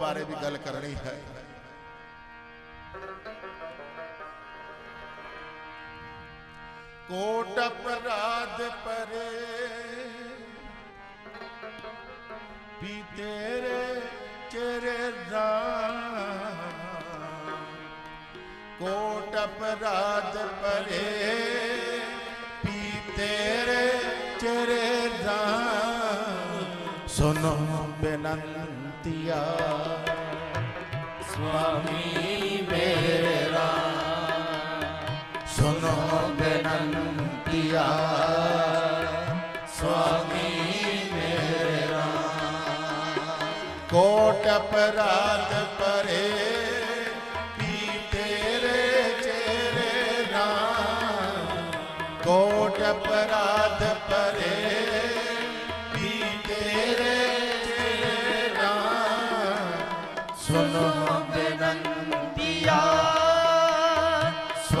ਬਾਰੇ ਵੀ ਗੱਲ ਕਰਨੀ ਹੈ। ਕੋਟ ਅਪਰਾਧ ਪਰੇ ਵੀ ਤੇਰੇ ਚਿਹਰੇ ਦਾ ਕੋਟ ਅਪਰਾਧ ਪਰੇ ਵੀ ਤੇਰੇ ਚਿਹਰੇ ਦਾ ਸੁਨੋ ਬੇਨੰਤੀਆ ਸੁਆਮੀ ਮੇਰਾ ਸੁਨੋ ਬੇਨੰਤੀਆ। ਸੁਆਮੀ ਮੇਰਾ ਕੋਟ ਅਪਰਾਧ ਪਰੇ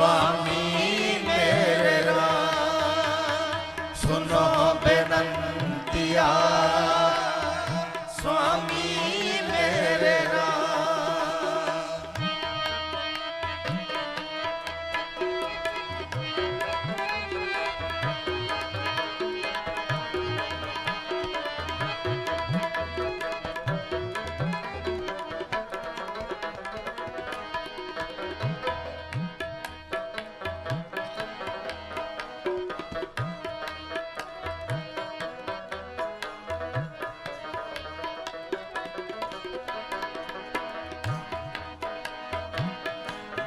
ਸੁਆਮੀ ਮੇਰਾ ਸੁਨੋ ਬੇਨੰਤੀਆ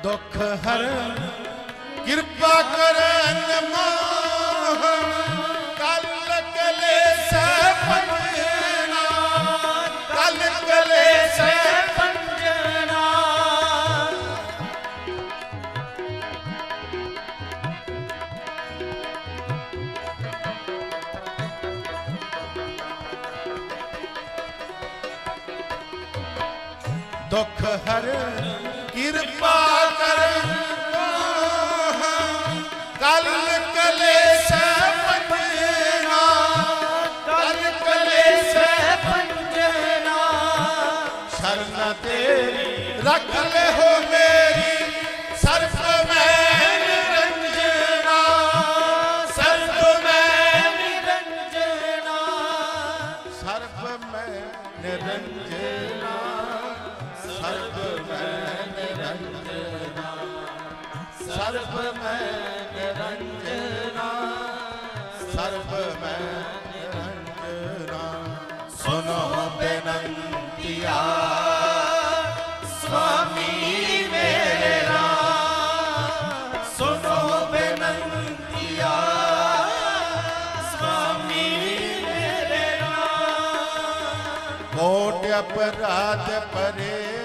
ਦੁੱਖ ਹਰ ਕਿਰਪਾ ਕਰਨ ਮੋਹਨ ਕਲ ਕਲੇਸ਼ ਪੰਜਨਾ ਕਲ ਕਲੇਸ਼ ਪੰਜਨਾ ਦੁੱਖ ਹਰ ਕਿਰਪਾ ਕਰਨ ਕਲ ਕਲੇਸ਼ ਪੰਜਨਾ। ਕਲ ਕਲੇਸ਼ ਪੰਜਨਾ। ਸ਼ਰਨ ਤੇਰੀ ਰੱਖ ਲੈ ਹੋ ਸਰਬ ਮੈਂ ਨਿਰੰਜਨਾ ਸਰਬ ਮੈਂ ਨਿਰੰਜਨਾ ਸੁਨੋ ਬੇਨੰਤੀਆ। ਸੁਆਮੀ ਮੇਰਾ ਸੁਨੋ ਬੇਨੰਤੀਆ। ਸੁਆਮੀ ਮੇਰਾ ਕੋਟ ਅਪਰਾਧ ਪਰੇ